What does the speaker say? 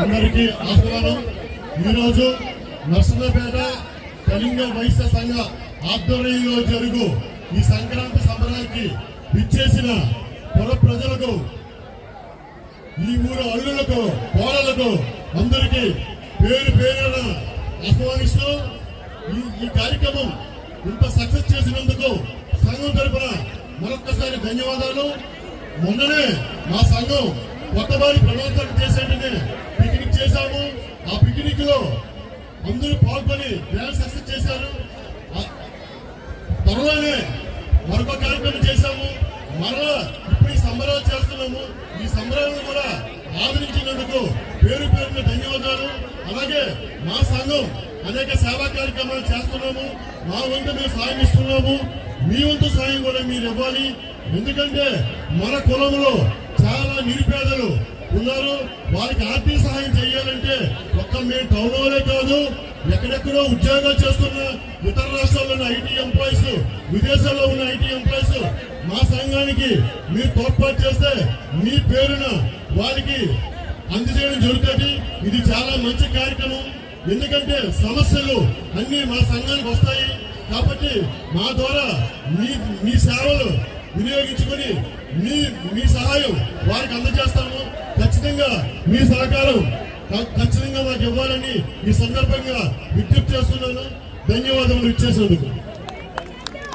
అందరికీ ఆహ్వానం. ఈరోజు నర్సన్నపేట కళింగ వైశ్య సంఘ ఆధ్వర్యంలో జరుగు ఈ సంక్రాంతి సంబరానికి విచ్చేసిన పొర ప్రజలకు ఈ ఊరు అల్లులకు కోడలకు అందరికీ పేరు పేరున ఆహ్వానిస్తూ ఈ ఈ కార్యక్రమం ఇంత సక్సెస్ చేసినందుకు సంఘం తరఫున మరొక్కసారి ధన్యవాదాలు. మొన్ననే మా సంఘం కొత్తవారి ప్రణోత్సవం అందరూ పాల్గొని గ్రాండ్ సక్సెస్ చేశారు. త్వరలోనే మరొక కార్యక్రమం చేశాము. మరలా ఇప్పుడు ఈ సంబరాలు చేస్తున్నాము. ఈ సంబరాలను కూడా ఆదరించినందుకు పేరు పేరున ధన్యవాదాలు. అలాగే మా సంఘం అనేక సేవా కార్యక్రమాలు చేస్తున్నాము. మా వంతు మేము సాయం ఇస్తున్నాము. మీ వంతు సాయం కూడా మీరు ఇవ్వాలి. ఎందుకంటే మన కులంలో చాలా నిరుపేదలు ఉన్నారు. వారికి ఆర్థిక సహాయం చేయాలంటే ఒక్క మేము టౌన్ కాదు ఎక్కడెక్కడో ఉద్యోగాలు చేస్తున్న ఇతర రాష్ట్రాల్లో ఉన్న ఐటీ ఎంప్లాయీస్ విదేశాల్లో ఉన్న ఐటీ ఎంప్లాయీస్ మా సంఘానికి మీరు తోడ్పాటు చేస్తే మీ పేరున వారికి అందజేయడం జరుగుతుంది. ఇది చాలా మంచి కార్యక్రమం. ఎందుకంటే సమస్యలు అన్ని మా సంఘానికి వస్తాయి. కాబట్టి మా ద్వారా మీ మీ సేవలు వినియోగించుకొని మీ మీ సహాయం వారికి అందజేస్తాము. ఖచ్చితంగా మీ సహకారం ఖచ్చితంగా మాకు ఇవ్వాలని ఈ సందర్భంగా విజ్ఞప్తి చేస్తున్నాను. ధన్యవాదములు ఇచ్చేసేందుకు